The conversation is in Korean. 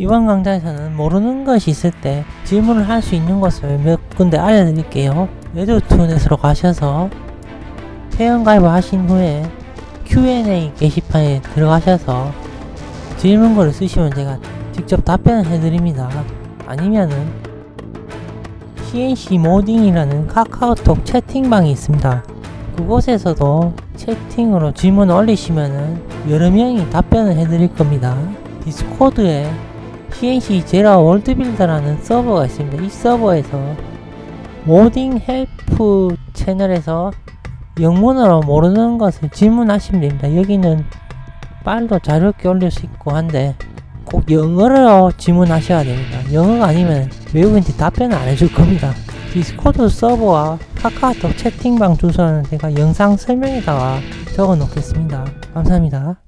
이번 강좌에서는 모르는 것이 있을 때 질문을 할 수 있는 것을 몇 군데 알려드릴게요. 레드투넷으로 가셔서 회원 가입을 하신 후에 Q&A 게시판에 들어가셔서 질문글을 쓰시면 제가 직접 답변을 해드립니다. 아니면은 CNC 모딩이라는 카카오톡 채팅방이 있습니다. 그곳에서도 채팅으로 질문 올리시면은 여러 명이 답변을 해드릴 겁니다. 디스코드에 CNC 제라 월드빌더라는 서버가 있습니다. 이 서버에서 모딩 헬프 채널에서 영문으로 모르는 것을 질문하시면 됩니다. 여기는 빨도 자유롭게 올릴 수 있고 한데 꼭 영어로 질문하셔야 됩니다. 영어가 아니면 외국인들이 답변을 안 해줄 겁니다. 디스코드 서버와 카카오톡 채팅방 주소는 제가 영상 설명에다가 적어 놓겠습니다. 감사합니다.